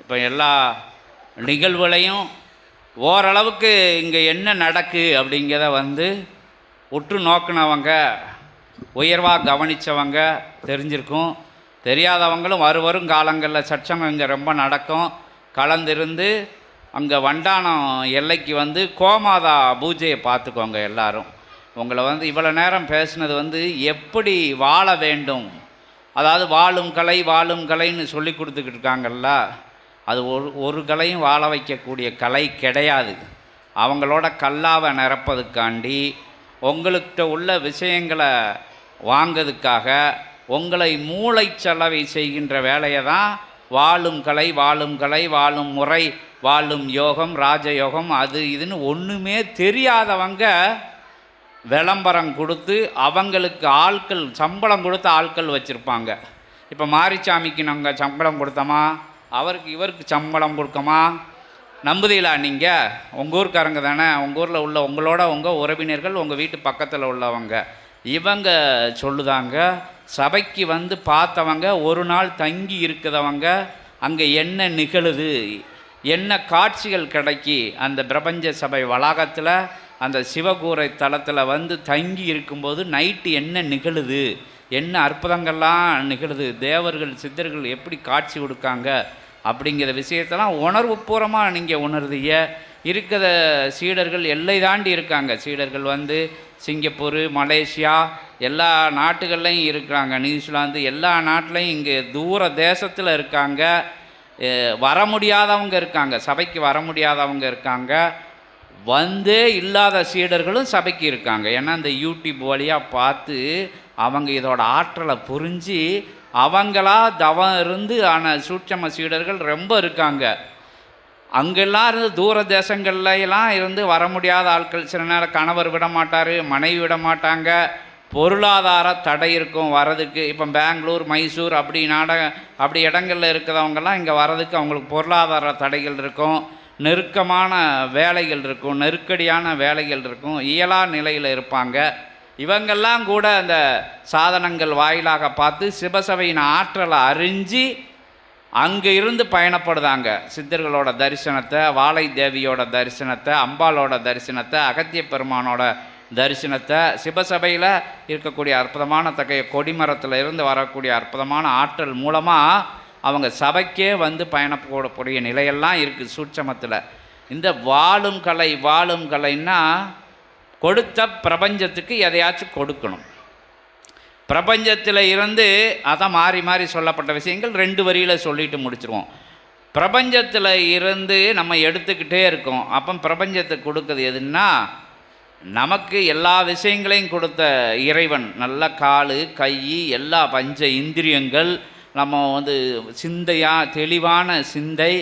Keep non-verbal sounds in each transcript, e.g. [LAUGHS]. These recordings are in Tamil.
இப்போ எல்லா நிகழ்வுகளையும் ஓரளவுக்கு இங்கே என்ன நடக்கு அப்படிங்கிறத வந்து உற்று நோக்குனவங்க உயர்வாக கவனித்தவங்க தெரிஞ்சிருக்கும். தெரியாதவங்களும் வரும் வரும் காலங்களில் சற்சங்கம் இங்கே ரொம்ப நடக்கும். கலந்திருந்து அங்கே வண்டானம் எல்லைக்கு வந்து கோமாதா பூஜையை பார்த்துக்கோங்க எல்லாரும். உங்களை வந்து இவ்வளோ நேரம் பேசினது வந்து எப்படி வாழ வேண்டும்? அதாவது வாழும் கலை வாழும் கலைன்னு சொல்லி கொடுத்துக்கிட்டு இருக்காங்கல்ல அது ஒரு ஒரு கலையும் வாழ வைக்கக்கூடிய கலை கிடையாது. அவங்களோட கல்லாவை நிரப்பதுக்காண்டி உங்கள்கிட்ட உள்ள விஷயங்களை வாங்கிறதுக்காக உங்களை மூளை செலவை செய்கின்ற வேலையை தான் வாழும் கலை வாழும் கலை வாழும் முறை வாழும் யோகம் ராஜயோகம் அது இதுன்னு ஒன்றுமே தெரியாதவங்க விளம்பரம் கொடுத்து அவங்களுக்கு ஆட்கள் சம்பளம் கொடுத்து ஆட்கள் வச்சுருப்பாங்க. இப்போ மாரிச்சாமிக்கு நாங்கள் சம்பளம் கொடுத்தோமா? அவருக்கு இவருக்கு சம்பளம் கொடுக்கமா? நம்புதீங்களா நீங்கள் உங்கள் ஊருக்காரங்க தானே. உங்கள் ஊரில் உள்ள உங்களோட உங்கள் உறவினர்கள் உங்கள் வீட்டு பக்கத்தில் உள்ளவங்க. இவங்க சொல்லுதாங்க சபைக்கு வந்து பார்த்தவங்க ஒரு நாள் தங்கி இருக்கிறவங்க அங்கே என்ன நிகழுது? என்ன காட்சிகள் கிடைக்கி அந்த பிரபஞ்ச சபை வளாகத்தில் அந்த சிவகூரை தளத்தில் வந்து தங்கி இருக்கும்போது நைட்டு என்ன நிகழுது? என்ன அற்புதங்கள்லாம் நிகழுது? தேவர்கள் சித்தர்கள் எப்படி காட்சி கொடுக்காங்க? அப்படிங்கிற விஷயத்தெல்லாம் உணர்வுபூர்வமாக நீங்கள் உணர்றீங்க. இருக்கிற சீடர்கள் எல்லை தாண்டி இருக்காங்க. சீடர்கள் வந்து சிங்கப்பூர் மலேசியா எல்லா நாட்டுகள்லையும் இருக்கிறாங்க. நியூசிலாந்து எல்லா நாட்டிலையும் இங்கே தூர தேசத்தில் இருக்காங்க. வர முடியாதவங்க இருக்காங்க. சபைக்கு வர முடியாதவங்க இருக்காங்க. வந்தே இல்லாத சீடர்களும் சபைக்கு இருக்காங்க. ஏன்னா இந்த யூடியூப் வழியாக பார்த்து அவங்க இதோட ஆற்றலை புரிஞ்சு அவங்களா தவம் இருந்து ஆன சூட்சம சீடர்கள் ரொம்ப இருக்காங்க. அங்கெல்லாம் இருந்து தூர தேசங்கள்லாம் இருந்து வர முடியாத ஆட்கள் சில நேரம் கணவர் விட மாட்டார் மனைவி விட மாட்டாங்க பொருளாதார தடை இருக்கும் வரதுக்கு. இப்போ பெங்களூர் மைசூர் அப்படி நாடக அப்படி இடங்களில் இருக்கிறவங்கெல்லாம் இங்கே வரதுக்கு அவங்களுக்கு பொருளாதார தடைகள் இருக்கும். நெருக்கமான வேலைகள் இருக்கும் நெருக்கடியான வேலைகள் இருக்கும் இயலா நிலையில் இருப்பாங்க. இவங்கெல்லாம் கூட அந்த சாதனங்கள் வாயிலாக பார்த்து சிவசபையின் ஆற்றலை அறிஞ்சு அங்கே இருந்து பயணப்படுதாங்க. சித்தர்களோட தரிசனத்தை வாழை தேவியோட தரிசனத்தை அம்பாலோட தரிசனத்தை அகத்திய பெருமானோட தரிசனத்தை சிவசபையில் இருக்கக்கூடிய அற்புதமான தகைய கொடிமரத்தில் இருந்து வரக்கூடிய அற்புதமான ஆற்றல் மூலமாக அவங்க சபைக்கே வந்து பயணப்படக்கூடிய நிலையெல்லாம் இருக்குது சூட்சமத்தில். இந்த வாழும் கலை வாழும் கலைன்னா கொடுத்த பிரபஞ்சத்துக்கு எதையாச்சும் கொடுக்கணும். பிரபஞ்சத்தில் இருந்து அதான் மாறி மாறி சொல்லப்பட்ட விஷயங்கள் ரெண்டு வரியில் சொல்லிட்டு முடிச்சிருவோம். பிரபஞ்சத்தில் இருந்து நம்ம எடுத்துக்கிட்டே இருக்கோம். அப்போ பிரபஞ்சத்தை கொடுக்குறது எதுன்னா நமக்கு எல்லா விஷயங்களையும் கொடுத்த இறைவன். நல்ல கால் கை எல்லா பஞ்ச இந்திரியங்கள் நம்ம வந்து சிந்தையாக தெளிவான சிந்தை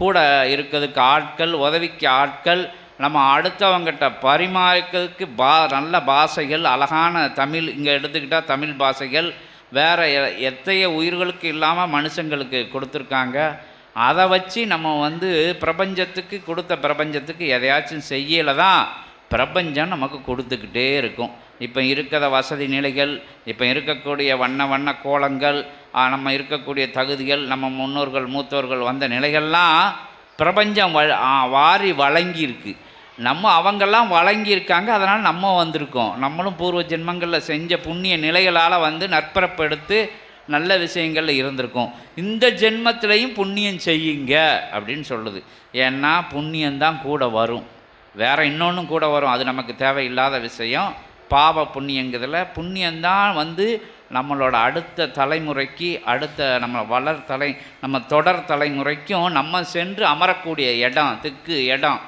கூட இருக்கிறதுக்கு ஆட்கள் உதவிக்கு ஆட்கள் நம்ம அடுத்தவங்கிட்ட பரிமாறிக்கிறதுக்கு பா நல்ல பாஷைகள் அழகான தமிழ் இங்கே எடுத்துக்கிட்டால் தமிழ் பாஷைகள் வேறு எத்தைய உயிர்களுக்கு இல்லாமல் மனுஷங்களுக்கு கொடுத்துருக்காங்க. அதை வச்சு நம்ம வந்து பிரபஞ்சத்துக்கு கொடுத்த பிரபஞ்சத்துக்கு எதையாச்சும் செய்யலை தான் பிரபஞ்சம் நமக்கு கொடுத்துக்கிட்டே இருக்கும். இப்போ இருக்கிற வசதி நிலைகள் இப்போ இருக்கக்கூடிய வண்ண வண்ண கோலங்கள் நம்ம இருக்கக்கூடிய தகுதிகள் நம்ம முன்னோர்கள் மூத்தோர்கள் வந்த நிலைகள்லாம் பிரபஞ்சம் வ வாரி வழங்கியிருக்கு. நம்ம அவங்கெல்லாம் வழங்கியிருக்காங்க அதனால் நம்ம வந்திருக்கோம். நம்மளும் பூர்வ ஜென்மங்களில் செஞ்ச புண்ணிய நிலைகளால் வந்து நற்பரப்பெடுத்து நல்ல விஷயங்களில் இருந்திருக்கோம். இந்த ஜென்மத்திலையும் புண்ணியம் செய்யுங்க அப்படின்னு சொல்லுது. ஏன்னா புண்ணியந்தான் கூட வரும். வேறு இன்னொன்றும் கூட வரும். அது நமக்கு தேவையில்லாத விஷயம். பாவ புண்ணியங்கிறதுல புண்ணியந்தான் வந்து நம்மளோட அடுத்த தலைமுறைக்கு அடுத்த நம்ம வளர் தலை நம்ம தொடர் தலைமுறைக்கும் நம்ம சென்று அமரக்கூடிய இடம் திக்கு இடம்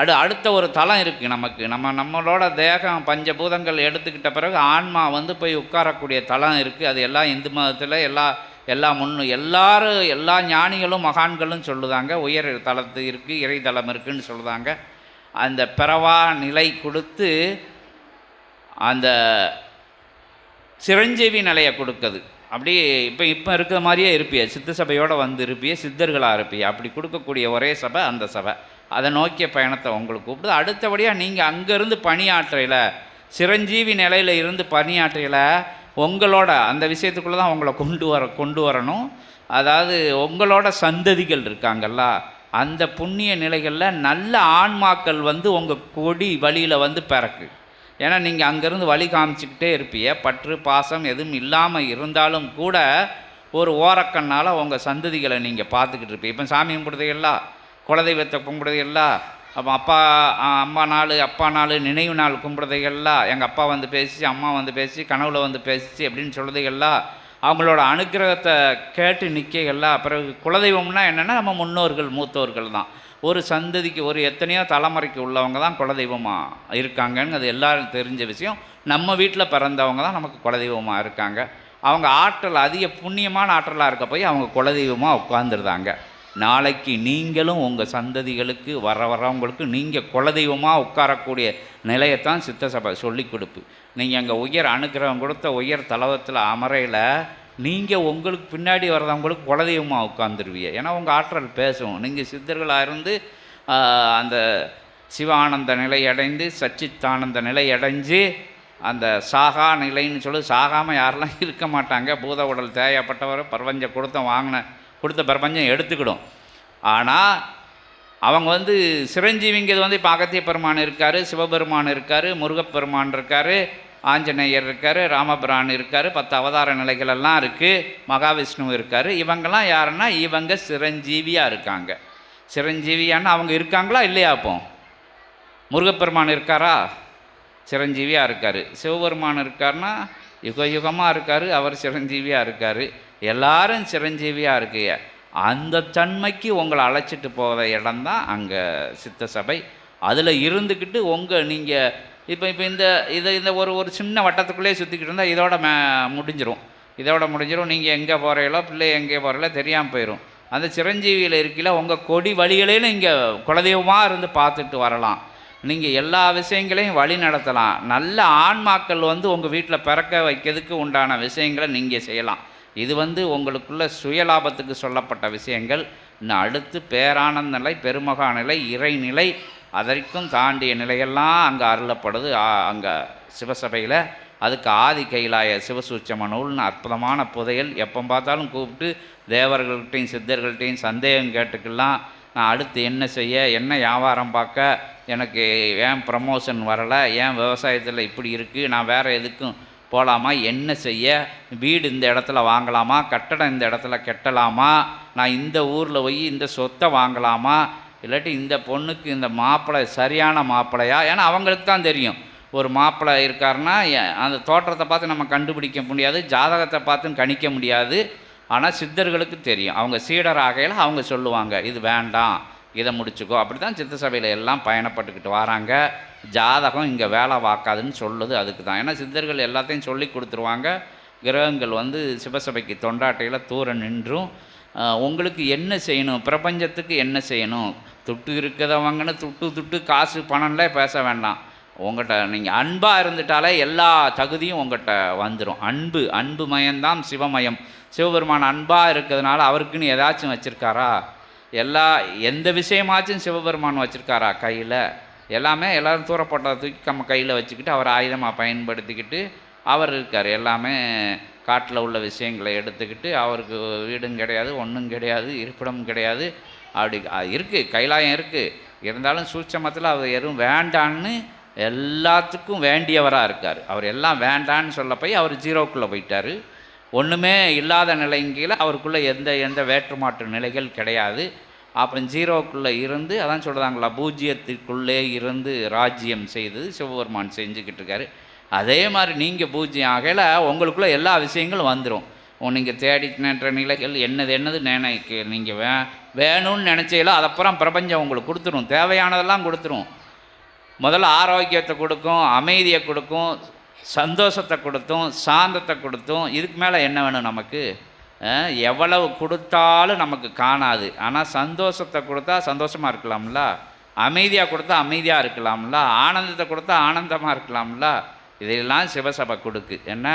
அடு அடுத்த ஒரு தலம் இருக்குது நமக்கு. நம்ம நம்மளோட தேகம் பஞ்சபூதங்கள் எடுத்துக்கிட்ட பிறகு ஆன்மா வந்து போய் உட்காரக்கூடிய தலம் இருக்குது அது எல்லாம் இந்து மதத்தில் எல்லா எல்லா முன் எல்லாரும் எல்லா ஞானிகளும் மகான்களும் சொல்லுதாங்க. உயர் தலத்து இருக்குது இறை இருக்குதுன்னு இருக்குன்னு சொல்லுதாங்க. அந்த பிறவா நிலை கொடுத்து அந்த சிரஞ்சீவி நிலையை கொடுக்குது. அப்படியே இப்போ இப்போ இருக்கிற மாதிரியே இருப்பிய. சித்த சபையோடு வந்து இருப்பிய சித்தர்களாக இருப்பிய. அப்படி கொடுக்கக்கூடிய ஒரே சபை அந்த சபை. அதை நோக்கிய பயணத்தை உங்களுக்கு கூப்பிடுது. அடுத்தபடியாக நீங்கள் அங்கேருந்து பணியாற்றையில் சிரஞ்சீவி நிலையில் இருந்து பணியாற்றையில் உங்களோட அந்த விஷயத்துக்குள்ளே தான் உங்களை கொண்டு வர கொண்டு வரணும். அதாவது உங்களோட சந்ததிகள் இருக்காங்கல்ல அந்த புண்ணிய நிலைகளில் நல்ல ஆன்மாக்கள் வந்து உங்கள் கொடி வழியில் வந்து பிறக்கு. ஏன்னா நீங்கள் அங்கேருந்து வழி காமிச்சிக்கிட்டே இருப்பீங்க பற்று பாசம் எதுவும் இல்லாமல் இருந்தாலும் கூட ஒரு ஓரக்கண்ணால் உங்கள் சந்ததிகளை நீங்கள் பார்த்துக்கிட்டு இருப்பீங்க இப்போ சாமி கும்பிடுறதையெல்லா குலதெய்வத்தை கும்பிடுறதையெல்லா அப்போ அப்பா அம்மா நாள் அப்பா நாள் நினைவு நாள் கும்பிடுறதையெல்லாம் எங்கள் அப்பா வந்து பேசி அம்மா வந்து பேசி கனவுல வந்து பேசிச்சு அப்படின்னு சொல்கிறதையெல்லாம் அவங்களோட அனுக்கிரகத்தை கேட்டு நிற்கைகள்லாம் பிறகு குலதெய்வம்னா என்னென்னா நம்ம முன்னோர்கள் மூத்தோர்கள் தான். ஒரு சந்ததிக்கு ஒரு எத்தனையோ தலைமுறைக்கு உள்ளவங்க தான் குலதெய்வமாக இருக்காங்கன்னு அது எல்லாரும் தெரிஞ்ச விஷயம். நம்ம வீட்டில் பிறந்தவங்க தான் நமக்கு குலதெய்வமாக இருக்காங்க. அவங்க ஆற்றல் அதிக புண்ணியமான ஆற்றலாக இருக்க போய் அவங்க குலதெய்வமாக உட்காந்துருந்தாங்க நாளைக்கு நீங்களும் உங்கள் சந்ததிகளுக்கு வர வரவங்களுக்கு நீங்கள் குலதெய்வமாக உட்காரக்கூடிய நிலையத்தான் சித்த சபை சொல்லி கொடுப்பு. நீங்கள் அங்கே உயர் அனுகிரகம் கொடுத்த உயர் தலவத்தில் அமரையில் நீங்கள் உங்களுக்கு பின்னாடி வர்றவங்களுக்கு குலதெய்வமாக உட்காந்துருவீங்க ஏன்னா உங்கள் ஆற்றல் பேசும். நீங்கள் சித்தர்களாக இருந்து அந்த சிவானந்த நிலை அடைந்து சச்சித்தானந்த நிலை அடைஞ்சு அந்த சாகா நிலைன்னு சொல்லி சாகாமல் யாரெல்லாம் [LAUGHS] இருக்க மாட்டாங்க. பூத உடல் தேவைப்பட்டவர் பிரபஞ்சம் கொடுத்த வாங்கின கொடுத்த பிரபஞ்சம் எடுத்துக்கிடும். ஆனால் அவங்க வந்து சிரஞ்சீவிங்கிறது வந்து இப்போ அகத்திய பெருமான் இருக்கார் சிவபெருமான் இருக்கார் முருகப்பெருமான் இருக்கார். ஆஞ்சநேயர் இருக்கார் ராமபிரான் இருக்கார் பத்து அவதார நிலைகள் எல்லாம் இருக்குது மகாவிஷ்ணு இருக்கார். இவங்கெல்லாம் யாருன்னா இவங்க சிரஞ்சீவியாக இருக்காங்க. சிரஞ்சீவியான்னு அவங்க இருக்காங்களா இல்லையா அப்போ? முருகப்பெருமான் இருக்காரா? சிரஞ்சீவியாக இருக்கார். சிவபெருமான் இருக்காருன்னா யுக யுகமாக இருக்கார் அவர் சிரஞ்சீவியாக இருக்கார். எல்லாரும் சிரஞ்சீவியாக இருக்கைய. அந்த தன்மைக்கு உங்களை அழைச்சிட்டு போகிற இடம்தான் அங்கே சித்த சபை. அதில் இருந்துக்கிட்டு உங்கள் நீங்கள் இப்போ இப்போ இந்த இதை இந்த ஒரு ஒரு சின்ன வட்டத்துக்குள்ளேயே சுற்றிக்கிட்டு இருந்தால் இதோட மே முடிஞ்சிரும். இதோட முடிஞ்சிடும் நீங்கள் எங்கே போகிறீங்களோ பிள்ளை எங்கே போகிறீங்களோ தெரியாமல் போயிடும் அந்த சிரஞ்சீவியில் இருக்கையில் உங்கள் கொடி வழிகளையும் இங்கே குலதெய்வமாக இருந்து பார்த்துட்டு வரலாம். நீங்கள் எல்லா விஷயங்களையும் வழி நடத்தலாம். நல்ல ஆன்மாக்கள் வந்து உங்கள் வீட்டில் பிறக்க வைக்கிறதுக்கு உண்டான விஷயங்களை நீங்கள் செய்யலாம். இது வந்து உங்களுக்குள்ள சுயலாபத்துக்கு சொல்லப்பட்ட விஷயங்கள். இன்னும் அடுத்து பேரானந்த நிலை பெருமகா நிலை இறைநிலை அதற்கும் தாண்டிய நிலையெல்லாம் அங்கே அருளப்படுது. அங்கே சிவசபையில் அதுக்கு ஆதி கைலாய சிவசூச்சம நூல்னு அற்புதமான புதையல். எப்போ பார்த்தாலும் கூப்பிட்டு தேவர்கள்ட்டையும் சித்தர்கள்ட்டையும் சந்தேகம் கேட்டுக்கெல்லாம் நான் அடுத்து என்ன செய்ய என்ன வியாபாரம் பார்க்க எனக்கு ஏன் ப்ரமோஷன் வரலை ஏன் விவசாயத்தில் இப்படி இருக்குது நான் வேறு எதுக்கும் போகலாமா என்ன செய்ய வீடு இந்த இடத்துல வாங்கலாமா கட்டடம் இந்த இடத்துல கட்டலாமா நான் இந்த ஊரில் போய் இந்த சொத்தை வாங்கலாமா இல்லாட்டி இந்த பொண்ணுக்கு இந்த மாப்பிள்ளை சரியான மாப்பிள்ளையா? ஏன்னா அவங்களுக்கு தான் தெரியும். ஒரு மாப்பிள்ளை இருக்காருன்னா அந்த தோற்றத்தை பார்த்து நம்ம கண்டுபிடிக்க முடியாது ஜாதகத்தை பார்த்தும் கணிக்க முடியாது. ஆனால் சித்தர்களுக்கு தெரியும். அவங்க சீடர் ஆகையில் அவங்க சொல்லுவாங்க இது வேண்டாம் இதை முடிச்சுக்கோ. அப்படி தான் சித்த சபையில் எல்லாம் பயணப்பட்டுக்கிட்டு வராங்க. ஜாதகம் இங்கே வேலை வாக்காதுன்னு சொல்லுது அதுக்கு தான். ஏன்னா சித்தர்கள் எல்லாத்தையும் சொல்லி கொடுத்துருவாங்க. கிரகங்கள் வந்து சிவசபைக்கு தொண்டாட்டையில் தூர நின்றும். உங்களுக்கு என்ன செய்யணும்? பிரபஞ்சத்துக்கு என்ன செய்யணும்? துட்டு இருக்கிறவங்கன்னு துட்டு துட்டு காசு பணம்லாம் பேச வேண்டாம். உங்கள்கிட்ட நீங்கள் அன்பாக இருந்துட்டாலே எல்லா தகுதியும் உங்கள்கிட்ட வந்துடும் அன்பு அன்பு மயம்தான் சிவமயம். சிவபெருமான் அன்பாக இருக்கிறதுனால அவருக்குன்னு ஏதாச்சும் வச்சுருக்காரா? எல்லா எந்த விஷயமாச்சும் சிவபெருமான் வச்சுருக்காரா கையில்? எல்லாமே எல்லோரும் தூரப்பட்டதை தூக்கி நம்ம கையில் வச்சுக்கிட்டு அவர் ஆயுதமாக பயன்படுத்திக்கிட்டு அவர் இருக்கார். எல்லாமே காட்டில் உள்ள விஷயங்களை எடுத்துக்கிட்டு அவருக்கு வீடும் கிடையாது ஒன்றும் கிடையாது இருப்பிடமும் கிடையாது. அப்படி இருக்குது கைலாயம் இருக்குது இருந்தாலும் சூட்சமத்தில் அவர் எதுவும் வேண்டான்னு எல்லாத்துக்கும் வேண்டியவராக இருக்கார். அவர் எல்லாம் வேண்டான்னு சொல்ல போய் அவர் ஜீரோக்குள்ளே போயிட்டார். ஒன்றுமே இல்லாத நிலைங்கில அவருக்குள்ளே எந்த எந்த வேற்றுமாற்று நிலைகள் கிடையாது. அப்புறம் ஜீரோக்குள்ளே இருந்து அதான் சொல்கிறாங்களா பூஜ்ஜியத்திற்குள்ளே இருந்து ராஜ்யம் செய்தது சிவபெருமான் செஞ்சுக்கிட்டு இருக்காரு. அதே மாதிரி நீங்கள் பூஜ்ஜியம் ஆகையில் உங்களுக்குள்ளே எல்லா விஷயங்களும் வந்துடும் நீங்கள் தேடிக்கின்ற நிலைகள் என்னது என்னது நினைக்க நீங்கள் வே வேணும்னு நினச்சீங்களோ அதப்புறம் பிரபஞ்சம் உங்களுக்கு கொடுத்துரும். தேவையானதெல்லாம் கொடுத்துரும். முதல்ல ஆரோக்கியத்தை கொடுக்கும் அமைதியை கொடுக்கும் சந்தோஷத்தை கொடுத்தும் சாந்தத்தை கொடுத்தும் இதுக்கு மேலே என்ன வேணும் நமக்கு? எவ்வளவு கொடுத்தாலும் நமக்கு காணாது. ஆனால் சந்தோஷத்தை கொடுத்தா சந்தோஷமாக இருக்கலாம்ல? அமைதியாக கொடுத்தா அமைதியாக இருக்கலாம்ல? ஆனந்தத்தை கொடுத்தா ஆனந்தமாக இருக்கலாம்ல? இதையெல்லாம் சிவசபை கொடுக்கு. என்ன?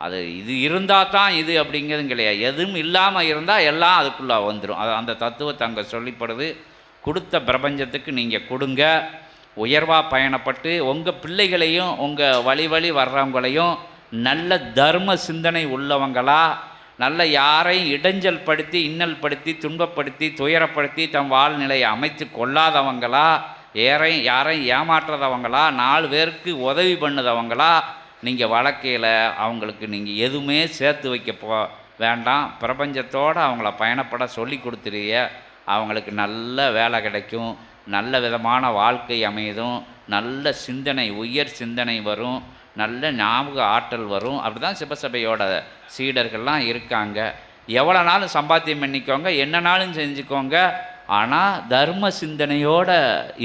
அது இது இருந்தால் தான் இது அப்படிங்கிறது கிடையாது. எதுவும் இல்லாமல் இருந்தால் எல்லாம் அதுக்குள்ளே வந்துடும் அது அந்த தத்துவத்தை அங்கே சொல்லிப்படுது. கொடுத்த பிரபஞ்சத்துக்கு நீங்கள் கொடுங்க. உயர்வாக பயணப்பட்டு உங்கள் பிள்ளைகளையும் உங்கள் வழி வழி வர்றவங்களையும் நல்ல தர்ம சிந்தனை உள்ளவங்களா நல்ல யாரையும் இடைஞ்சல் படுத்தி இன்னல் படுத்தி துன்பப்படுத்தி துயரப்படுத்தி தம் வாழ்நிலையை அமைத்து கொள்ளாதவங்களா ஏறையும் யாரையும் ஏமாற்றுறதவங்களா நாலு பேருக்கு உதவி பண்ணுதவங்களா நீங்கள் வழக்கையில் அவங்களுக்கு நீங்கள் எதுவுமே சேர்த்து வைக்க போ வேண்டாம். பிரபஞ்சத்தோடு அவங்கள பயணப்பட சொல்லி கொடுத்துருங்க அவங்களுக்கு நல்ல வேலை கிடைக்கும். நல்ல விதமான வாழ்க்கை அமையுதும். நல்ல சிந்தனை உயர் சிந்தனை வரும். நல்ல ஞாபக ஆற்றல் வரும். அப்படி தான் சிவசபையோட சீடர்கள்லாம் இருக்காங்க. எவ்வளோ நாளும் சம்பாத்தியம் பண்ணிக்கோங்க. என்ன நாளும் செஞ்சுக்கோங்க. ஆனால் தர்ம சிந்தனையோடு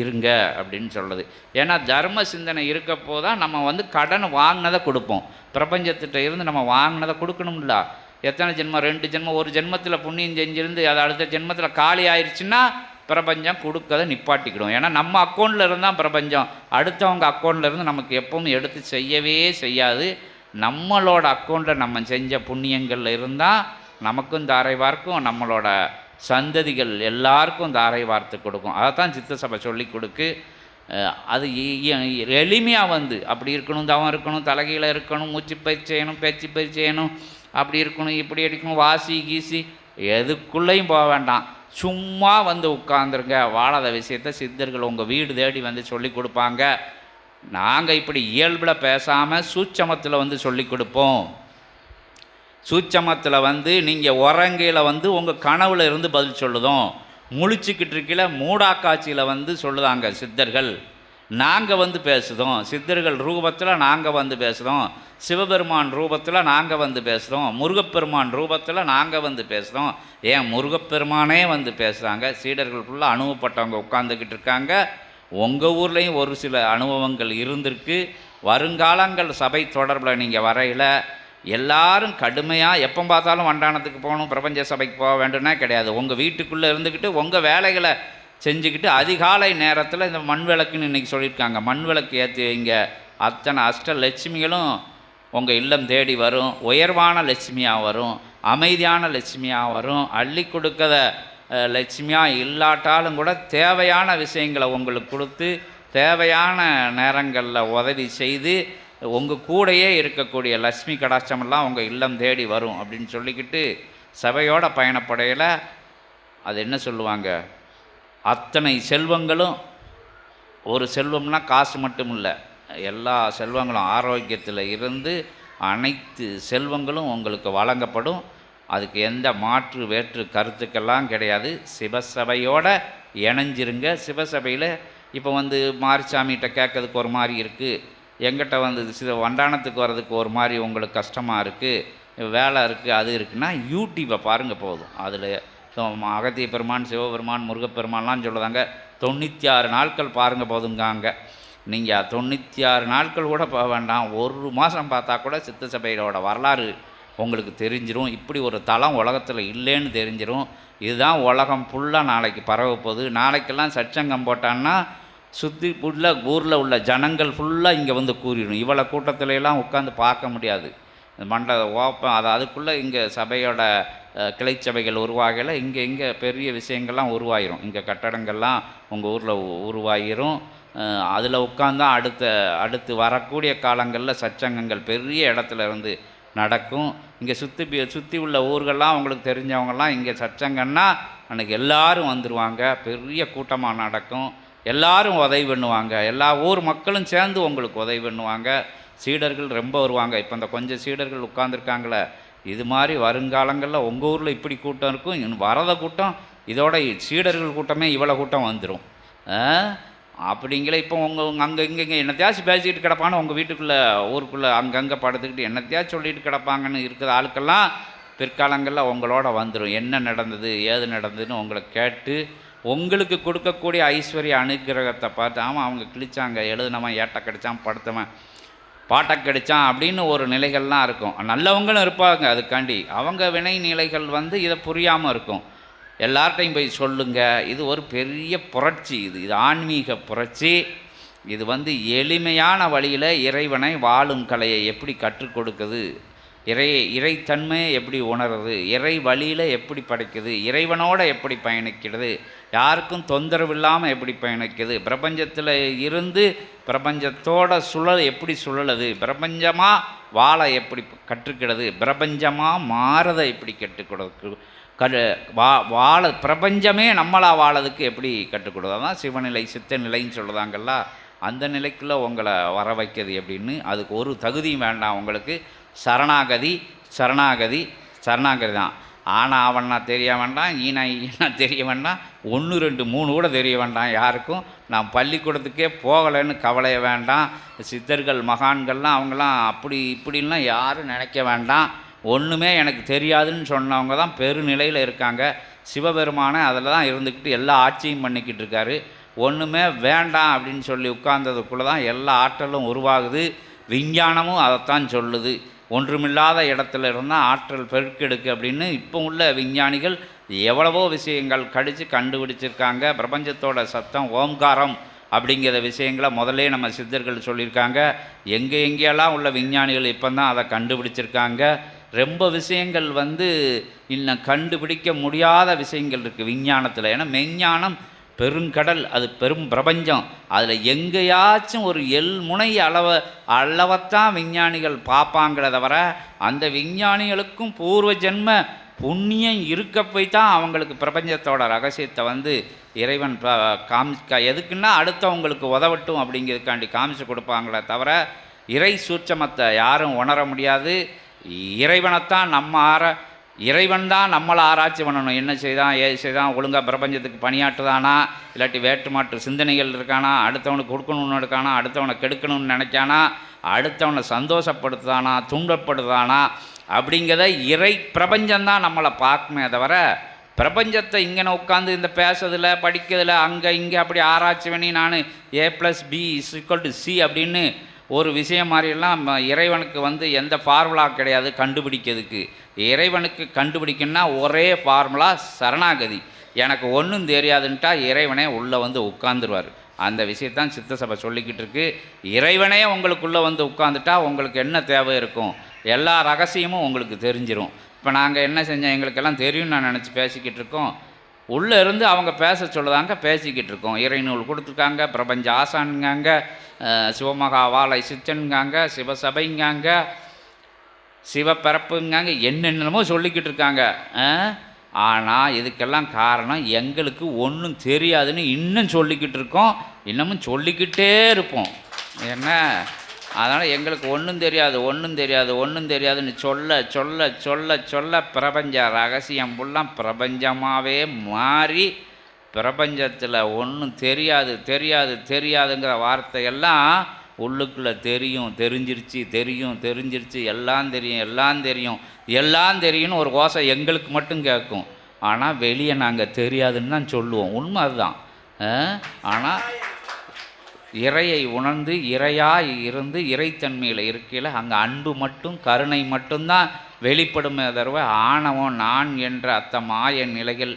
இருங்க அப்படின்னு சொல்லுது ஏன்னா தர்ம சிந்தனை இருக்கப்போ தான் நம்ம வந்து கடன் வாங்கினதை கொடுப்போம். பிரபஞ்சத்திட்ட இருந்து நம்ம வாங்கினதை கொடுக்கணும்ல. எத்தனை ஜென்மம்? ரெண்டு ஜென்மம். ஒரு ஜென்மத்தில் புண்ணியம் செஞ்சிருந்து அது அடுத்த ஜென்மத்தில் காலி ஆயிடுச்சுன்னா பிரபஞ்சம் கொடுக்கதை நிப்பாட்டிக்கிடும். ஏன்னா நம்ம அக்கௌண்ட்டில் இருந்தால் பிரபஞ்சம். அடுத்தவங்க அக்கௌண்ட்டில் இருந்து நமக்கு எப்பவும் எடுத்து செய்யவே செய்யாது. நம்மளோட அக்கௌண்ட்டில் நம்ம செஞ்ச புண்ணியங்களில் இருந்தால் நமக்கும் தாரை வார்க்கும் நம்மளோட சந்ததிகள் எல்லாருக்கும் தாரை வார்த்தை கொடுக்கும். அதை தான் சித்த சபை சொல்லி கொடுக்கு அது எளிமையாக வந்து அப்படி இருக்கணும் தவம் இருக்கணும் தலைகீழ இருக்கணும் மூச்சு பயிற்சி செய்யணும் பேச்சு பயிற்சி செய்யணும் அப்படி இருக்கணும் இப்படி அடிக்கணும் வாசி கீசி எதுக்குள்ளேயும் போக வேண்டாம். சும்மா வந்து உட்காந்துருங்க வாழாத விஷயத்த சித்தர்கள் உங்கள் வீடு தேடி வந்து சொல்லி கொடுப்பாங்க. நாங்கள் இப்படி இயல்பில் பேசாமல் சூட்சமத்தில் வந்து சொல்லி கொடுப்போம். சூட்சமத்தில் வந்து நீங்கள் உறங்கையில் வந்து உங்கள் கனவுல இருந்து பதில் சொல்லுதோம். முழிச்சுக்கிட்டு இருக்கல மூடாக்காட்சியில் வந்து சொல்லுதாங்க சித்தர்கள். நாங்கள் வந்து பேசுதோம். சித்தர்கள் ரூபத்தில் நாங்கள் வந்து பேசுதோம். சிவபெருமான் ரூபத்தில் நாங்கள் வந்து பேசுகிறோம் முருகப்பெருமான் ரூபத்தில் நாங்கள் வந்து பேசுகிறோம் ஏன் முருகப்பெருமானே வந்து பேசுகிறாங்க சீடர்கள் ஃபுல்லாக அனுபவப்பட்டவங்க உட்காந்துக்கிட்டு இருக்காங்க. உங்கள் ஊர்லேயும் ஒரு சில அனுபவங்கள் இருந்திருக்கு. வருங்காலங்கள் சபை தொடர்பில் நீங்கள் வரையில் எல்லாரும் கடுமையாக எப்போ பார்த்தாலும் வண்டானத்துக்கு போகணும் பிரபஞ்ச சபைக்கு போக வேண்டும்னா கிடையாது. உங்கள் வீட்டுக்குள்ளே இருந்துக்கிட்டு உங்கள் வேலைகளை செஞ்சுக்கிட்டு அதிகாலை நேரத்தில் இந்த மண் விளக்குன்னு இன்றைக்கி சொல்லியிருக்காங்க. மண் விளக்கு ஏற்றி வைங்க அத்தனை அஷ்ட லட்சுமிகளும் உங்கள் இல்லம் தேடி வரும். உயர்வான லட்சுமியாக வரும். அமைதியான லட்சுமியாக வரும். அள்ளி கொடுக்கற லட்சுமியாக இல்லாட்டாலும் கூட தேவையான விஷயங்களை உங்களுக்கு கொடுத்து தேவையான நேரங்களில் உதவி செய்து உங்கள் கூடையே இருக்கக்கூடிய லட்சுமி கடாட்சமெல்லாம் உங்கள் இல்லம் தேடி வரும் அப்படின்னு சொல்லிக்கிட்டு சபையோட பயணப்படையில் அது என்ன சொல்லுவாங்க? அத்தனை செல்வங்களும் ஒரு செல்வம்னா காசு மட்டும் இல்லை. எல்லா செல்வங்களும் ஆரோக்கியத்தில் இருந்து அனைத்து செல்வங்களும் உங்களுக்கு வழங்கப்படும். அதுக்கு எந்த மாற்று வேற்று கருத்துக்கெல்லாம் கிடையாது. சிவசபையோட இணைஞ்சிருங்க. சிவசபையில் இப்போ வந்து மாரிசாமிகிட்ட கேட்கறதுக்கு ஒரு மாதிரி இருக்குது எங்கிட்ட வந்து சிவ வண்டானத்துக்கு வர்றதுக்கு ஒரு மாதிரி உங்களுக்கு கஷ்டமாக இருக்குது வேலை இருக்குது அது இருக்குன்னா யூடியூப்பை பாருங்கள் போதும். அதில் அகத்திய பெருமான் சிவபெருமான் முருகப்பெருமான்லாம் சொல்லுதாங்க தொண்ணூற்றி ஆறு நாட்கள் பாருங்கள் போதுங்காங்க நீங்கள் தொண்ணூற்றி ஆறு நாட்கள் கூட போக வேண்டாம் ஒரு மாதம் பார்த்தா கூட சித்த சபையோட வரலாறு உங்களுக்கு தெரிஞ்சிடும் இப்படி ஒரு தளம் உலகத்தில் இல்லைன்னு தெரிஞ்சிடும் இதுதான் உலகம் ஃபுல்லாக நாளைக்கு பரவ போகுது நாளைக்கெல்லாம் சச்சங்கம் போட்டான்னா சுற்றி உள்ள ஊரில் உள்ள ஜனங்கள் ஃபுல்லாக இங்கே வந்து கூறிடும் இவ்வளோ கூட்டத்துல எல்லாம் உட்காந்து பார்க்க முடியாது. மண்ட ஓப்பன் ஓப்பம் அது அதுக்குள்ளே இங்கே சபையோட கிளை சபைகள் உருவாகல இங்கே இங்கே பெரிய விஷயங்கள்லாம் உருவாயிரும். இங்கே கட்டடங்கள்லாம் உங்கள் ஊரில் உருவாகிரும் அதில் உட்காந்தா அடுத்த அடுத்து வரக்கூடிய காலங்களில் சச்சங்கங்கள் பெரிய இடத்துல இருந்து நடக்கும். இங்கே சுற்றி சுற்றி உள்ள ஊர்கள்லாம் உங்களுக்கு தெரிஞ்சவங்கலாம் இங்கே சச்சங்கன்னா அன்றைக்கி எல்லோரும் வந்துடுவாங்க பெரிய கூட்டமாக நடக்கும். எல்லாரும் உதவி பண்ணுவாங்க. எல்லா ஊர் மக்களும் சேர்ந்து உங்களுக்கு உதவி பண்ணுவாங்க. சீடர்கள் ரொம்ப வருவாங்க. இப்போ இந்த கொஞ்சம் சீடர்கள் உட்காந்துருக்காங்களே இது மாதிரி வருங்காலங்களில் உங்கள் ஊரில் இப்படி கூட்டம் இருக்கும். இன்னும் வரத கூட்டம் இதோட சீடர்கள் கூட்டமே இவ்வளோ கூட்டம் வந்துடும் அப்படிங்கிற இப்போ உங்கள் அங்கே இங்கே இங்கே என்னத்தையாச்சும் பேசிக்கிட்டு கிடப்பான்னு உங்கள் வீட்டுக்குள்ளே ஊருக்குள்ளே அங்கங்கே படுத்துக்கிட்டு என்னத்தையாச்சும் சொல்லிட்டு கிடப்பாங்கன்னு இருக்கிற ஆளுக்கெல்லாம் பிற்காலங்களில் உங்களோட வந்துடும் என்ன நடந்தது ஏது நடந்ததுன்னு உங்களை கேட்டு உங்களுக்கு கொடுக்கக்கூடிய ஐஸ்வர்ய அனுகிரகத்தை பார்த்து ஆமாம் அவங்க கிழிச்சாங்க எழுதுனவன் ஏட்ட கிடைச்சான் படுத்தவன் பாட்டை கிடைச்சான் அப்படின்னு ஒரு நிலைகள்லாம் இருக்கும். நல்லவங்களும் இருப்பாங்க அதுக்காண்டி. அவங்க வினை நிலைகள் வந்து இதை புரியாமல் இருக்கும். எல்லார்ட்டையும் போய் சொல்லுங்கள் இது ஒரு பெரிய புரட்சி இது இது ஆன்மீக புரட்சி. இது வந்து எளிமையான வழியில் இறைவனை வாழும் கலையை எப்படி கற்றுக் கொடுக்குது? இறை இறைத்தன்மையை எப்படி உணருது இறை வழியில் எப்படி படைக்குது? இறைவனோட எப்படி பயணிக்கிறது? யாருக்கும் தொந்தரவு இல்லாமல் எப்படி பயணிக்குது பிரபஞ்சத்தில் இருந்து பிரபஞ்சத்தோட சுழல் எப்படி சுழலுது? பிரபஞ்சமாக வாழ எப்படி கற்றுக்கிறது? பிரபஞ்சமாக மாறதை எப்படி கற்றுக்கொடுக்கு கடு வா வாழ பிரபஞ்சமே நம்மளாக வாழறதுக்கு எப்படி கற்றுக்கொடுது தான் அதான் சிவநிலை சித்த நிலைன்னு சொல்லுதாங்கல்ல? அந்த நிலைக்குள்ளே உங்களை வர வைக்கிறது எப்படின்னு அதுக்கு ஒரு தகுதியும் வேண்டாம். உங்களுக்கு சரணாகதி சரணாகதி சரணாகதி தான். ஆனால் அவன்னா தெரிய வேண்டாம் ஈனா ஈனா தெரிய வேண்டாம் ஒன்று ரெண்டு மூணு கூட தெரிய வேண்டாம் யாருக்கும். நான் பள்ளிக்கூடத்துக்கே போகலைன்னு கவலைய வேண்டாம். சித்தர்கள் மகான்கள்லாம் அவங்களாம் அப்படி இப்படின்லாம் யாரும் நினைக்க வேண்டாம். ஒன்றுமே எனக்கு தெரியாதுன்னு சொன்னவங்க தான் பெருநிலையில் இருக்காங்க. சிவபெருமானை அதில் தான் இருந்துக்கிட்டு எல்லா ஆட்சியும் பண்ணிக்கிட்டு இருக்காரு. ஒன்றுமே வேண்டாம் அப்படின்னு சொல்லி உட்கார்ந்ததுக்குள்ளே தான் எல்லா ஆற்றலும் உருவாகுது. விஞ்ஞானமும் அதைத்தான் சொல்லுது. ஒன்றுமில்லாத இடத்துல இருந்தால் ஆற்றல் பெருக்கெடுக்கு அப்படின்னு இப்போ உள்ள விஞ்ஞானிகள் எவ்வளவோ விஷயங்கள் கடித்து கண்டுபிடிச்சிருக்காங்க. பிரபஞ்சத்தோட சத்தம் ஓம்காரம் அப்படிங்கிற விஷயங்களை முதல்ல நம்ம சித்தர்கள் சொல்லியிருக்காங்க. எங்கே எங்கேயெல்லாம் உள்ள விஞ்ஞானிகள் இப்போ தான் அதை கண்டுபிடிச்சிருக்காங்க. ரொம்ப விஷயங்கள் வந்து இன்னும் கண்டுபிடிக்க முடியாத விஷயங்கள் இருக்குது விஞ்ஞானத்தில். ஏன்னா மெஞ்ஞானம் பெருங்கடல் அது பெரும் பிரபஞ்சம். அதில் எங்கேயாச்சும் ஒரு எல் முனை அளவை அளவைத்தான் விஞ்ஞானிகள் பார்ப்பாங்களே தவிர அந்த விஞ்ஞானிகளுக்கும் பூர்வ ஜென்ம புண்ணியம் இருக்க போய் தான் அவங்களுக்கு பிரபஞ்சத்தோட ரகசியத்தை வந்து இறைவன் ப- காமிக்க எதுக்குன்னா அடுத்தவங்களுக்கு உதவட்டும் அப்படிங்கிறதுக்காண்டி காமிச்சு கொடுப்பாங்களே தவிர இறை சூட்சமத்தை யாரும் உணர முடியாது. இறைவனைத்தான் நம்ம ஆற இறைவன் தான் நம்மளை ஆராய்ச்சி பண்ணணும். என்ன செய்தான் ஏது செய்தான் ஒழுங்காக பிரபஞ்சத்துக்கு பணியாற்றுதானா இல்லாட்டி வேற்று மாற்று சிந்தனைகள் இருக்கானா அடுத்தவனுக்கு கொடுக்கணும்னு இருக்கானா அடுத்தவனை கெடுக்கணும்னு நினைக்கானா அடுத்தவனை சந்தோஷப்படுத்துதானா துன்பப்படுதானா அப்படிங்கிறத இறை பிரபஞ்சம்தான் நம்மளை பார்க்குமே தவிர பிரபஞ்சத்தை இங்கே உட்காந்து இந்த பேசுறதில் படிக்கிறதுல அங்கே இங்கே அப்படி ஆராய்ச்சி பண்ணி நான் A plus B is equal to C அப்படின்னு ஒரு விஷயம் மாதிரியெல்லாம் ம- இறைவனுக்கு வந்து எந்த ஃபார்முலா கிடையாது கண்டுபிடிக்கிறதுக்கு. இறைவனுக்கு கண்டுபிடிக்கணும்னா ஒரே ஃபார்முலா சரணாகதி. எனக்கு ஒன்றும் தெரியாதுன்ட்டா இறைவனே உள்ளே வந்து உட்காந்துருவார் அந்த விஷயத்தான் சித்த சபை சொல்லிக்கிட்டு இருக்கு. இறைவனே உங்களுக்குள்ளே வந்து உட்காந்துட்டா உங்களுக்கு என்ன தேவை இருக்கும்? எல்லா ரகசியமும் உங்களுக்கு தெரிஞ்சிரும். இப்போ நாங்கள் என்ன செஞ்சோம்? எங்களுக்கெல்லாம் தெரியும்னு நான் நினச்சி பேசிக்கிட்டு இருக்கோம். உள்ளே இருந்து அவங்க பேச சொல்லுதாங்க பேசிக்கிட்டு இருக்கோம். இறைநூல் கொடுத்துருக்காங்க பிரபஞ்ச ஆசானுங்காங்க அஹ், சிவமகா வாழை சித்தன்காங்க சிவசபைங்காங்க சிவப்பிறப்புங்காங்க என்னென்னமோ சொல்லிக்கிட்டு இருக்காங்க. ஆனால் இதுக்கெல்லாம் காரணம் எங்களுக்கு ஒன்றும் தெரியாதுன்னு இன்னும் சொல்லிக்கிட்டு இருக்கோம். இன்னமும் சொல்லிக்கிட்டே இருப்போம். என்ன? அதனால் எங்களுக்கு ஒன்றும் தெரியாது ஒன்றும் தெரியாது ஒன்றும் தெரியாதுன்னு சொல்ல சொல்ல சொல்ல சொல்ல பிரபஞ்ச ரகசியம் ஃபுல்லாக பிரபஞ்சமாகவே மாறி பிரபஞ்சத்தில் ஒன்றும் தெரியாது தெரியாது தெரியாதுங்கிற வார்த்தையெல்லாம் உள்ளுக்குள்ளே தெரியும் தெரிஞ்சிருச்சு தெரியும் தெரிஞ்சிருச்சு எல்லாம் தெரியும் எல்லாம் தெரியும் எல்லாம் தெரியும்னு ஒரு கோசை எங்களுக்கு மட்டும் கேட்கும். ஆனால் வெளியே நாங்கள் தெரியாதுன்னு தான் சொல்லுவோம். உண்மை அதுதான். ஆனால் இறையை உணர்ந்து இறையாக இருந்து இறைத்தன்மையில் இருக்கையில் அங்கே அன்பு மட்டும் கருணை மட்டும்தான் வெளிப்படுமே தவிர ஆணவம் நான் என்ற அத்த மாய நிலைகள்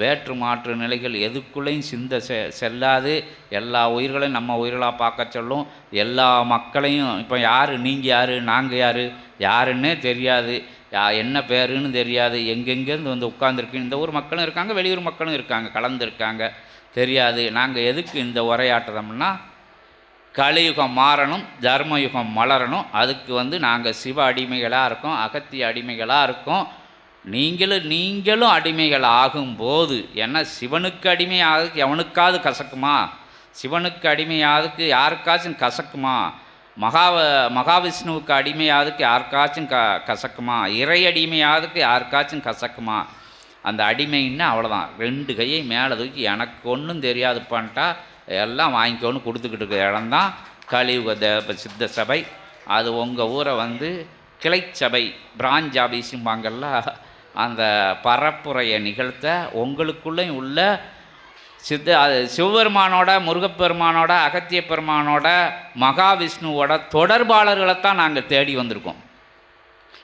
வேற்று மாற்று நிலைகள் எதுக்குள்ளேயும் சிந்த செ செல்லாது. எல்லா உயிர்களையும் நம்ம உயிர்களாக பார்க்க சொல்லும். எல்லா மக்களையும் இப்போ யார் நீங்கள் யார் நாங்கள் யார் யாருன்னே தெரியாது. யா என்ன பேருன்னு தெரியாது. எங்கெங்கேருந்து வந்து உட்காந்துருக்கு இந்த ஊர் மக்களும் இருக்காங்க வெளியூர் மக்களும் இருக்காங்க கலந்துருக்காங்க தெரியாது. நாங்கள் எதுக்கு இந்த உரையாட்டுறோம்னா கலியுகம் மாறணும் தர்மயுகம் மலரணும். அதுக்கு வந்து நாங்கள் சிவ அடிமைகளாக இருக்கோம் அகத்திய அடிமைகளாக இருக்கோம். நீங்களும் நீங்களும் அடிமைகள் ஆகும்போது ஏன்னா சிவனுக்கு அடிமை எவனுக்காவது கசக்குமா? சிவனுக்கு அடிமையாதுக்கு யாருக்காச்சும் கசக்குமா? மகாவ மகாவிஷ்ணுவுக்கு அடிமையாதுக்கு யாருக்காச்சும் க கசக்குமா? இறை அடிமையாதுக்கு யாருக்காச்சும் கசக்குமா? அந்த அடிமைன்னா அவ்வளோதான் ரெண்டு கையை மேலே தூக்கி எனக்கு ஒன்றும் தெரியாதுப்பான்ட்டா எல்லாம் வாங்கிக்கோன்னு கொடுத்துக்கிட்டு இருக்கிற இடம்தான் கலியுக தேவ சித்த சபை. அது உங்கள் ஊரை வந்து கிளைச்சபை பிராஞ்ச் ஆபீஸும்பாங்கல்ல அந்த பரப்புரையை நிகழ்த்த உங்களுக்குள்ளேயும் உள்ள சித்த அது சிவபெருமானோட முருகப்பெருமானோட அகத்திய பெருமானோட மகாவிஷ்ணுவோட தொடர்பாளர்களைத்தான் நாங்கள் தேடி வந்திருக்கோம்.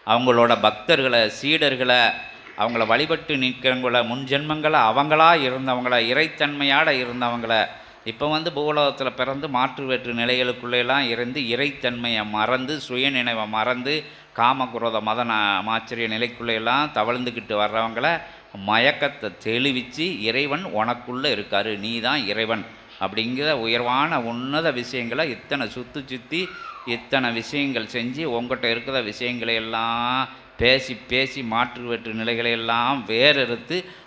அவங்களோட பக்தர்களை சீடர்களை அவங்கள வழிபட்டு நிற்கிறவங்கள முன் ஜென்மங்களை அவங்களா இருந்தவங்கள இறைத்தன்மையாட இருந்தவங்கள இப்போ வந்து பூலோகத்தில் பிறந்து மாற்று வேற்று நிலைகளுக்குள்ளெல்லாம் இருந்து இறைத்தன்மையை மறந்து சுயநினைவை மறந்து காமகுரோத மத மாச்சரிய நிலைக்குள்ளெல்லாம் தவழ்ந்துக்கிட்டு வர்றவங்கள மயக்கத்தை தெளிவிச்சு இறைவன் உனக்குள்ளே இருக்கார் நீ தான் இறைவன். அப்படிங்கிற உயர்வான உன்னத விஷயங்களை இத்தனை சுற்றி சுற்றி இத்தனை விஷயங்கள் செஞ்சு உங்கள்கிட்ட இருக்கிற விஷயங்களை எல்லாம் பேசி பேசி மாற்று வெற்று நிலைகளை எல்லாம்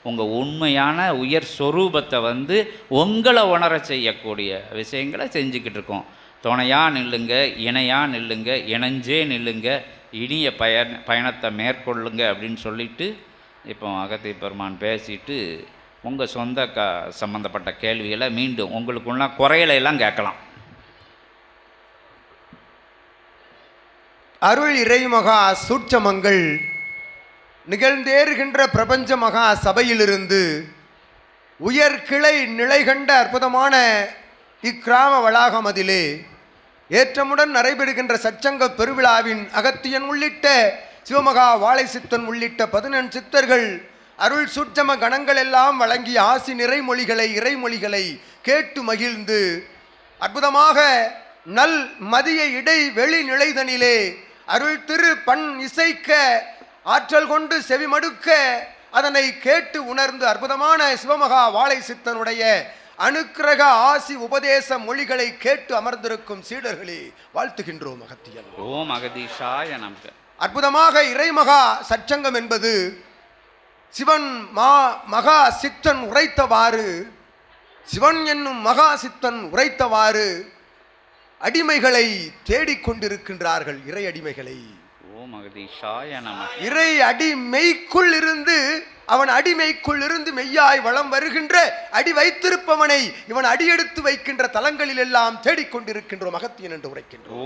உங்கள் உண்மையான உயர் சொரூபத்தை வந்து உங்களை உணர செய்யக்கூடிய விஷயங்களை செஞ்சுக்கிட்டு இருக்கோம் துணையாக நில்லுங்க இணையாக நில்லுங்க இணைஞ்சே நில்லுங்க இனிய பயன் பயணத்தை மேற்கொள்ளுங்க அப்படின்னு சொல்லிட்டு இப்போ அகத்தை பெருமான் பேசிட்டு உங்கள் சொந்த க சம்மந்தப்பட்ட கேள்விகளை மீண்டும் உங்களுக்குள்ள குறைகளை எல்லாம் கேட்கலாம். அருள் இறைமகா சூட்சமங்கள் நிகழ்ந்தேறுகின்ற பிரபஞ்ச மகா சபையிலிருந்து உயர் கிளை நிலை கண்ட அற்புதமான இக்கிராம வளாகம் அதிலே ஏற்றமுடன் நடைபெறுகின்ற சச்சங்க பெருவிழாவின் அகத்தியன் உள்ளிட்ட சிவமகா வாழை சித்தன் உள்ளிட்ட பதினெண் சித்தர்கள் அருள் சூட்சம கணங்கள் எல்லாம் வழங்கிய ஆசி நிறைமொழிகளை இறைமொழிகளை கேட்டு மகிழ்ந்து அற்புதமாக நல் மதிய இடை வெளி நிலைதனிலே அருள் திரு பண் இசைக்க ஆற்றல் கொண்டு செவிமடுக்க அதனை கேட்டு உணர்ந்து அற்புதமான சிவமகா வாழை சித்தனுடைய அனுக்கிரக ஆசி உபதேச மொழிகளை கேட்டு அமர்ந்திருக்கும் சீடர்களே வாழ்த்துகின்றோம் அகத்தியன் ஓம் அகதீஷாய அற்புதமாக இறைமகா சச்சங்கம் என்பது சிவன் மா மகா சித்தன் உரைத்தவாறு சிவன் என்னும் மகா சித்தன் உரைத்தவாறு அடிமைகளை தேடிக்கொண்டிருக்கின்றார்கள் இறை அடிமைகளை. இறை அடிமைக்குள் இருந்து அவன் அடிமைக்குள் இருந்து மெய்யாய் வளம் வருகின்ற அடி வைத்திருப்பவனை இவன் அடியெடுத்து வைக்கின்ற தலங்களில் எல்லாம் தேடிக்கொண்டிருக்கின்றோம் அகத்தியன் என்று உரைக்கின்றோம்.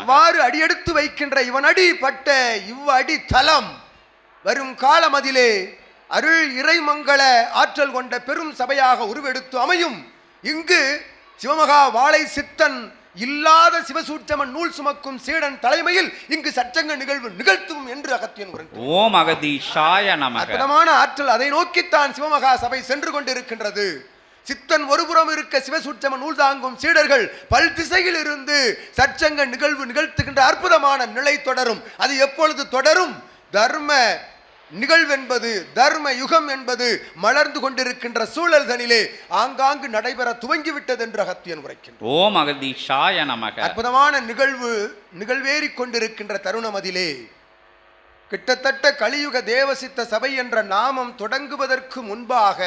அவ்வாறு அடியெடுத்து வைக்கின்ற இவன் அடிப்பட்ட இவ்வடி தலம் வரும் காலம் அதிலே அருள் இறைமங்கள ஆற்றல் கொண்ட பெரும் சபையாக உருவெடுத்து அமையும். இங்கு சிவமகா வாழை சித்தன் இல்லாத சிவசூட்சமன் நூல் சுமக்கும் சீடன் தலைமையில் இங்கு சச்சங்க நிகழ்வு நிகழ்த்தும் என்று அகத்தியன். ஓம் அகதீஷாய நமக. அற்புதமான ஆற்றல் அதை நோக்கித்தான் சிவமகா சபை சென்று கொண்டிருக்கின்றது. சித்தன் ஒருபுறம் இருக்க சிவசூட்சம நூல் தாங்கும் சீடர்கள் பல் திசையில் இருந்து சச்சங்க நிகழ்வு நிகழ்த்துகின்ற அற்புதமான நிலை தொடரும். அது எப்பொழுது தொடரும்? தர்ம நிகழ்வென்பது தர்ம யுகம் என்பது மலர்ந்து கொண்டிருக்கின்ற சூழல் தனிலே ஆங்காங்கு நடைபெற துவங்கிவிட்டது என்று அகத்தியன் உரைக்கின்றார் ஓம் அகதீஷாய நமக. அற்புதமான நிகழ்வு நிகழ்வேறிக் கொண்டிருக்கின்ற தருணம் அதிலே. கிட்டத்தட்ட கலியுக தேவசித்த சபை என்ற நாமம் தொடங்குவதற்கு முன்பாக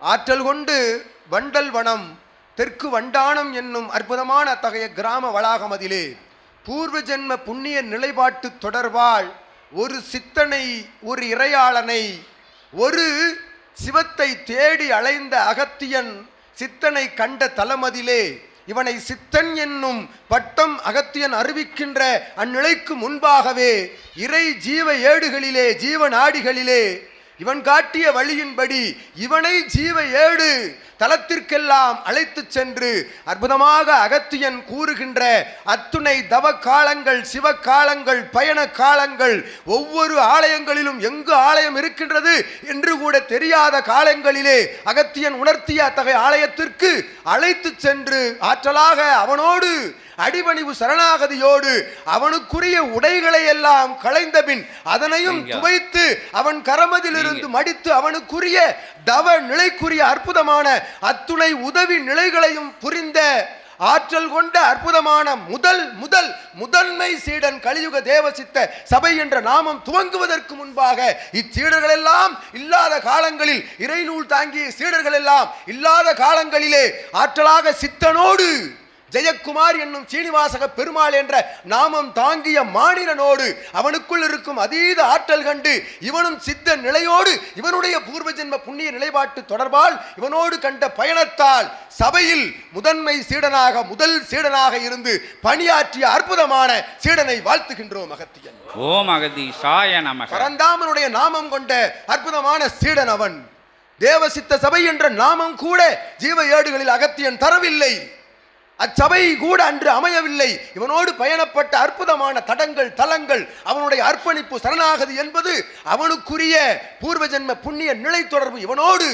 ஆற்றல் கொண்டு வண்டல் வனம் தெற்கு வண்டானம் என்னும் அற்புதமான அத்தகைய கிராம வளாகம் அதிலே பூர்வ ஜென்ம புண்ணிய நிலைப்பாட்டு தொடர்பால் ஒரு சித்தனை ஒரு இறையாளனை ஒரு சிவத்தை தேடி அலைந்த அகத்தியன் சித்தனை கண்ட தலமதிலே இவனை சித்தன் என்னும் பட்டம் அகத்தியன் அறிவிக்கின்ற அந்நிலைக்கு முன்பாகவே இறை ஜீவ ஏடுகளிலே ஜீவ நாடிகளிலே இவன் காட்டிய வழியின்படி இவனை ஜீவ ஏடு தலத்திற்கெல்லாம் அழைத்து சென்று அற்புதமாக அகத்தியன் கூறுகின்ற அத்துணை தவ காலங்கள் சிவ காலங்கள் பயண காலங்கள் ஒவ்வொரு ஆலயங்களிலும் எங்கு ஆலயம் இருக்கின்றது என்று கூட தெரியாத காலங்களிலே அகத்தியன் உணர்த்திய அத்தகைய ஆலயத்திற்கு அழைத்து சென்று ஆற்றலாக அவனோடு அடிபணிவு சரணாகதியோடு அவனுக்குரிய உடைகளை எல்லாம் களைந்த பின் அதனையும். துவைத்து அவன் கரமதிலிருந்து மடித்து அவனுக்குரிய தவ நிலைக்குரிய அற்புதமான அத்துணை உதவி நிலைகளையும் புரிந்த ஆற்றல் கொண்ட அற்புதமான முதல் முதல் முதன்மை சீடன் கலியுக தேவசித்த சபை என்ற நாமம் துவங்குவதற்கு முன்பாக இச்சீடர்கள் எல்லாம் இல்லாத காலங்களில் இறைநூல் தாங்கிய சீடர்கள் எல்லாம் இல்லாத காலங்களிலே ஆற்றலாக சித்தனோடு ஜெயக்குமார் என்னும் சீனிவாசக பெருமாள் என்ற நாமம் தாங்கிய மானிடனோடு அவனுக்குள் இருக்கும் அதீத ஆற்றல் கண்டு இவனும் சித்த நிலையோடு இவனுடைய பூர்வ ஜென்ம புண்ணிய நிலைப்பாட்டு தொடர்பால் இவனோடு கண்ட பயணத்தால் சபையில் முதன்மை சீடனாக முதல் சீடனாக இருந்து பணியாற்றிய அற்புதமான சீடனை வாழ்த்துகின்றோம் அகத்தியன். ஓம் அகதீஷாய நமக. பரந்தாமனுடைய நாமம் கொண்ட அற்புதமான சீடன் அவன். தேவசித்த சபை என்ற நாமம் கூட ஜீவ ஏடுகளில் அகத்தியன் தரவில்லை. அச்சபை கூட அன்று அமையவில்லை. இவனோடு பயணப்பட்ட அற்புதமான தடங்கள் தலங்கள் அவனுடைய அர்ப்பணிப்பு சரணாகதி என்பது அவனுக்குரிய பூர்வ ஜென்ம புண்ணிய நிலை தொடர்பு இவனோடு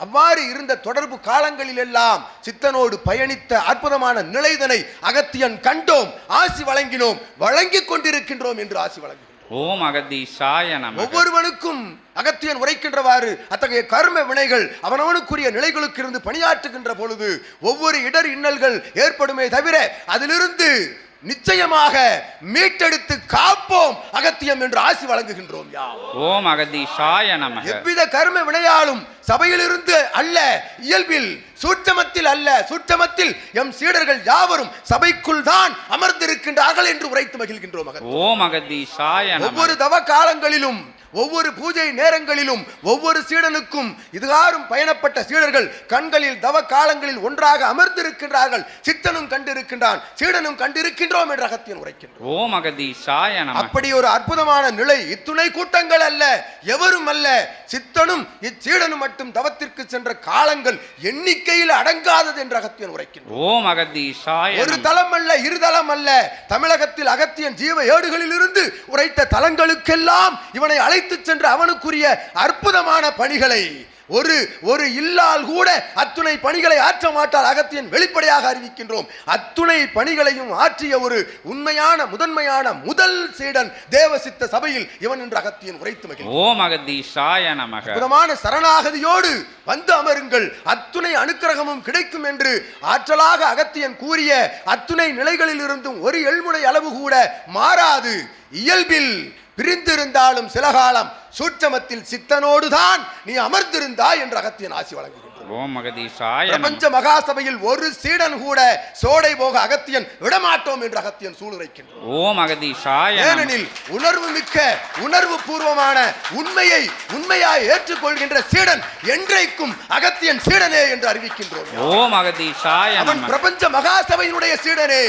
அவ்வாறு இருந்த தொடர்பு காலங்களில் எல்லாம் சித்தனோடு பயணித்த அற்புதமான நிலைதனை அகத்தியன் கண்டோம் ஆசி வழங்கினோம் வழங்கிக் கொண்டிருக்கின்றோம் என்று ஆசி வழங்கினோம் ஓம் அகதீஷாய நமக. ஒவ்வொருவனுக்கும் அகத்தியன் உரைக்கின்றவாறு அத்தகைய கர்ம வினைகள் அவனவனுக்குரிய நிலைகளுக்கு இருந்து பணியாற்றுகின்ற பொழுது ஒவ்வொரு இடர் இன்னல்கள் ஏற்படுமே தவிர அதிலிருந்து நிச்சயமாக மீட்டெடுத்து காப்போம் அகத்தியம் என்று ஆசி வழங்குகின்றோம் யாம். ஓம் அகதீஷாய நமக. எவ்வித கர்ம வினையாலும் சபையிலிருந்து அல்ல இயல்பில் சூட்சமத்தில் அல்ல சூட்சமத்தில் எம் சீடர்கள் யாவரும் சபைக்குள் தான் அமர்ந்திருக்கின்றார்கள் என்று உரைத்து மகிழ்கின்றோம் ஒவ்வொரு தவ காலங்களிலும் ஒவ்வொரு பூஜை நேரங்களிலும் ஒவ்வொரு சீடனுக்கும் இதுகாரும் பயணப்பட்ட சீடர்கள் கண்களில் தவ காலங்களில் ஒன்றாக அமர்ந்திருக்கின்றார்கள். சித்தனும் கண்டிருக்கின்றான் சீடனும் கண்டிருக்கின்றோம் என்ற அகத்தியன் உரைக்கின்றோம் ஓம் அகதீஷாய நமக அப்படி ஒரு அற்புதமான நிலை இத்துணை கூட்டங்கள் அல்ல எவரும் அல்ல சித்தனும் இச்சீடனும் மட்டும் தவத்திற்கு சென்ற காலங்கள் எண்ணிக்கையில் அடங்காதது என்ற அகத்தியன் உரைக்கின்றோம் ஓம் அகதீஷாய ஒரு தலம் அல்ல இரு தலம் அல்ல தமிழகத்தில் அகத்தியன் ஜீவ ஏடுகளில் இருந்து உரைத்த தலங்களுக்கெல்லாம் இவனை அழைத்துச் சென்ற அவனுக்குரிய அற்புதமான பணிகளை ஒரு ஒரு இல்லால் கூட அத்துணை பணிகளை ஆற்ற மாட்டால் அகத்தியன் வெளிப்படையாக அறிவிக்கின்றோம். அத்துணை பணிகளையும் ஆற்றிய ஒரு உண்மையான முதன்மையான முதல் சீடன் தேவசித்த சபையில் இவன் என்று அகத்தியன் உரைத்து மகிழ்ந்தார் ஓம் அகதீஷாய நமக. அற்புதமான சரணாகதியோடு வந்து அமருங்கள். அத்துணை அனுக்கிரகமும் கிடைக்கும் என்று ஆற்றலாக அகத்தியன் கூறிய அத்துணை நிலைகளில் இருந்தும் ஒரு எள்முனை அளவு கூட மாறாது. இயல்பில் பிரிந்திருந்தாலும் சில காலம் சூட்சமத்தில் சித்தனோடுதான் நீ அமர்ந்திருந்தாய் என்று அகத்தியன் ஆசி நமக பிரபஞ்ச மகாசபையில் ஒரு சீடன் கூட சோடை போக அகத்தியன் விடமாட்டோம் என்று அகத்தியன் சூளுரைக்கின்றான். ஓம் அகதீஷாய ஏனெனில் உணர்வு மிக்க உணர்வு பூர்வமான உண்மையை உண்மையாய் ஏற்றுக்கொள்கின்ற சீடன் என்றைக்கும் அகத்தியன் சீடனே என்று அறிவிக்கின்றோம். ஓம் அகதீஷாய அவன் பிரபஞ்ச மகாசபையினுடைய சீடனே.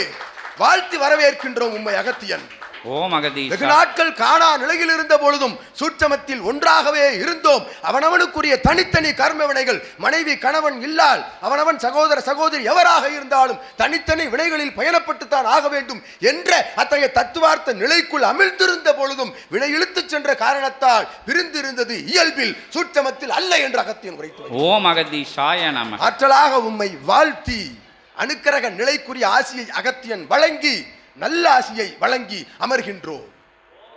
வாழ்த்தி வரவேற்கின்றோம் உண்மை அகத்தியன். ஓம் வெகு அகதீஷா நாட்கள் காணா நிலையில் இருந்த பொழுதும் சூட்சமத்தில் ஒன்றாகவே இருந்தோம். அவனவனுக்குரிய தனித்தனி கர்ம வினைகள் மனைவி கணவன் இல்லால் அவனவன் சகோதர சகோதரி எவராக இருந்தாலும் தனித்தனி வினைகளில் பயணப்பட்டுத்தான் ஆக வேண்டும் என்ற அத்தகைய தத்துவார்த்த நிலைக்குள் அமிழ்ந்திருந்த பொழுதும் வினை இழுத்துச் சென்ற காரணத்தால் பிரிந்திருந்தது இயல்பில் சூட்சமத்தில் அல்ல என்று அகத்தியன் உரைத்து ஓம் நமக ஆற்றலாக உம்மை வாழ்த்தி அனுக்கிரக நிலைக்குரிய ஆசியை அகத்தியன் வழங்கி நல்ல ஆசியை வழங்கி அமர்கின்றோம்.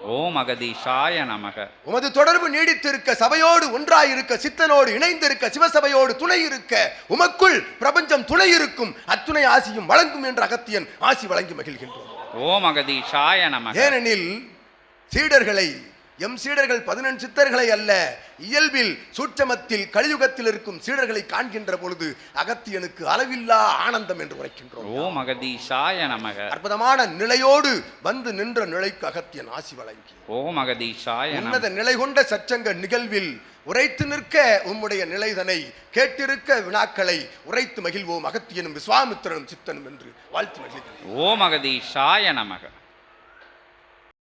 ஓம் அகதீஷாய நமக. உமது தொடர்பு நீடித்திருக்க சபையோடு ஒன்றாயிருக்க சித்தனோடு இணைந்திருக்க சிவசபையோடு துணை இருக்க உமக்குள் பிரபஞ்சம் துணை இருக்கும் அத்துணை ஆசியும் வழங்கும் என்ற அகத்தியன் ஆசி வழங்கி மகிழ்கின்றோம். ஓம் அகதீஷாய நமக. ஏனெனில் சீடர்களை எம் சீடர்கள் பதினெண் சித்தர்களை அல்ல இயல்பில் சூட்சமத்தில் கலியுகத்தில் இருக்கும் சீடர்களை காண்கின்ற பொழுது அகத்தியனுக்கு அளவில்லா ஆனந்தம் என்று உரைக்கின்றோம். ஓம் அகதீஷாய நமக. அற்புதமான நிலையோடு வந்து நின்ற நிலைக்கு அகத்தியன் ஆசி வழங்கி. ஓம் அகதீஷாய நமக உன்னத நிலை கொண்ட சச்சங்க நிகழ்வில் உரைத்து நிற்க உம்முடைய நிலைதனை கேட்டிருக்க வினாக்களை உரைத்து மகிழ்வோம் அகத்தியனும் விஸ்வாமித்திரனும் சித்தனும் என்று வாழ்த்து மகிழ்கிறேன் ஓம் அகதீஷாய நமக.